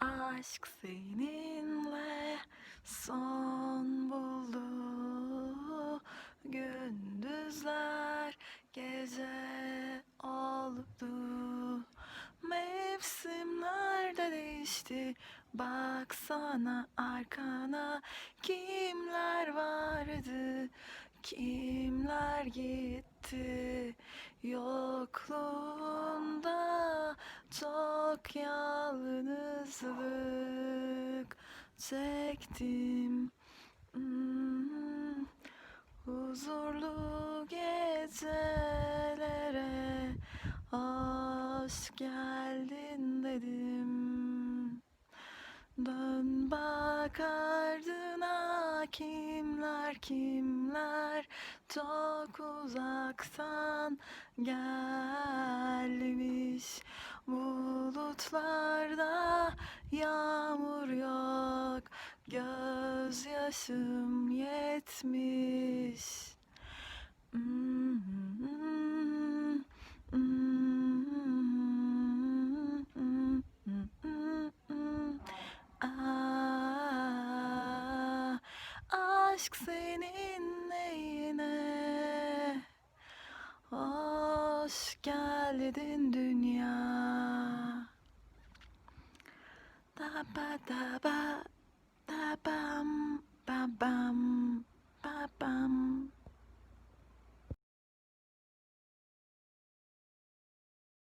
Aşk seninle son buldu. Gündüzler gece oldu. Mevsimler de değişti. Baksana arkana Kimler vardı? Kimler gitti? Yokluğunda çok yalnızlık çektim. Hmm, Huzurlu gecelere Hoş geldin dedim. Dön bak ardına kimler kimler? Çok uzaktan gelmiş bulutlarda yağmur yok gözyaşım yetmiş. Ah, aşk seninle yine Hoş geldin dünya 哒吧哒吧。